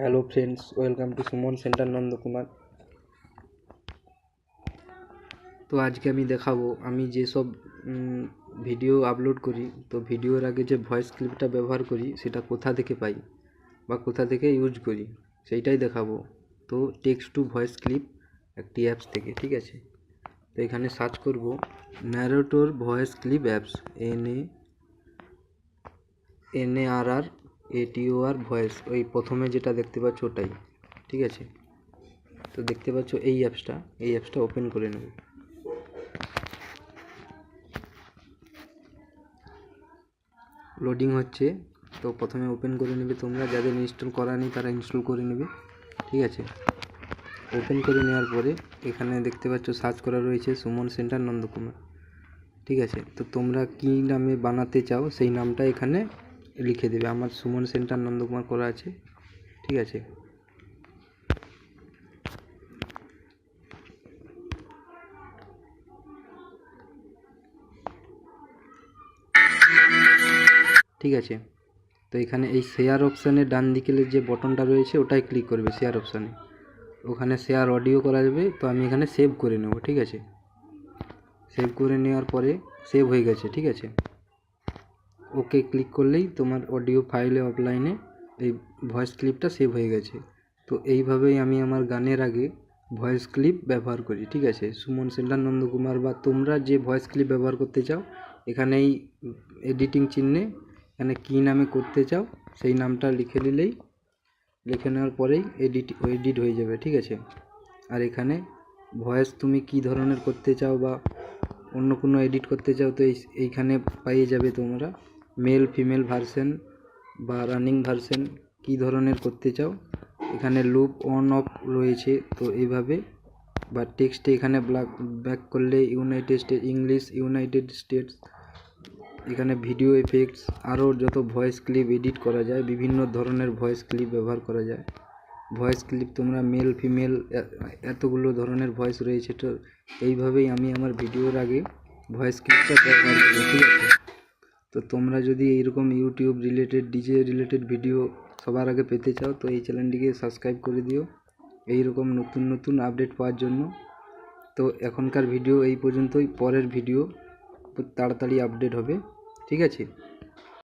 Hello friends welcome to Suman centre Nandakumar তো আজকে আমি দেখাবো, আমি যেসব ভিডিও আপলোড করি, তো ভিডিওর আগে যে ভয়েস ক্লিপটা ব্যবহার করি, সেটা কোথা থেকে পাই বা কোথা থেকে ইউজ করি, সেইটাই দেখাবো। তো টেক্সট টু ভয়েস ক্লিপ একটি অ্যাপস থেকে, ঠিক আছে? তো এখানে সার্চ করব narrator voice clip apps N A N A R R এটিও আর ভয়েস, ওই প্রথমে যেটা দেখতে পাচ্ছ ওটাই, ঠিক আছে? তো দেখতে পাচ্ছ এই অ্যাপসটা এই অ্যাপসটা ওপেন করে নেব। লোডিং হচ্ছে, তো প্রথমে ওপেন করে নেবে তোমরা, যাদের ইনস্টল করা নেই তারা ইনস্টল করে নেবে, ঠিক আছে? ওপেন করে নেওয়ার পরে এখানে দেখতে পাচ্ছ সার্চ করা রয়েছে সুমন সেন্টার নন্দকুমার, ঠিক আছে? তো তোমরা কী নামে বানাতে চাও সেই নামটা এখানে লিখে দেবে। আমার সুমন সেন্টার নন্দকুমার করা আছে। ঠিক আছে? ঠিক আছে? তো এখানে এই শেয়ার অপশানে ডান দিকে যে বটনটা রয়েছে ওটাই ক্লিক করবে শেয়ার অপশানে ওখানে শেয়ার অডিও করা যাবে, তো আমি এখানে সেভ করে নেব। ঠিক আছে? সেভ করে নেওয়ার পরে সেভ হয়ে গেছে। ঠিক আছে? ওকে ক্লিক করলেই তোমার অডিও ফাইলে অফলাইনে এই ভয়েস ক্লিপটা সেভ হয়ে গেছে। তো এইভাবেই আমি আমার গানের আগে ভয়েস ক্লিপ ব্যবহার করি, ঠিক আছে? সুমন, সেন্টার, নন্দকুমার বা তোমরা যে ভয়েস ক্লিপ ব্যবহার করতে চাও এখানে এই এডিটিং চিহ্নে এখানে কী নামে করতে চাও, সেই নামটা লিখে নিলেই, লিখে নেওয়ার পরেই এডিট এডিট হয়ে যাবে, ঠিক আছে? আর এখানে ভয়েস তুমি কী ধরনের করতে চাও বা অন্য কোনো এডিট করতে চাও, তো এইখানে পাইয়ে যাবে তোমরা। মেল ফিমেল ভার্সন বা রানিং ভার্সন কী ধরনের করতে চাও? এখানে লুপ অন অফ রয়েছে, তো এইভাবে। বা টেক্সটে এখানে ব্ল্যাক ব্যাক করলে united state English united states এখানে ভিডিও এফেক্টস আরও যত ভয়েস ক্লিপ এডিট করা যায়, বিভিন্ন ধরনের ভয়েস ক্লিপ ব্যবহার করা যায়। ভয়েস ক্লিপ তোমরা মেল ফিমেল এতগুলো ধরনের ভয়েস রয়েছে, তো এইভাবেই আমি আমার ভিডিওর আগে ভয়েস ক্লিপটা ব্যবহার করি ঠিক আছে তো তোমরা যদি এইরকম YouTube related DJ related video সবার আগে পেতে চাও, তো এই চ্যানেলটিকে সাবস্ক্রাইব করে দিও। এই রকম নতুন নতুন আপডেট পাওয়ার জন্য। তো এখনকার ভিডিও এই পর্যন্তই, পরের ভিডিও তাড়াতাড়ি আপডেট হবে। ঠিক আছে?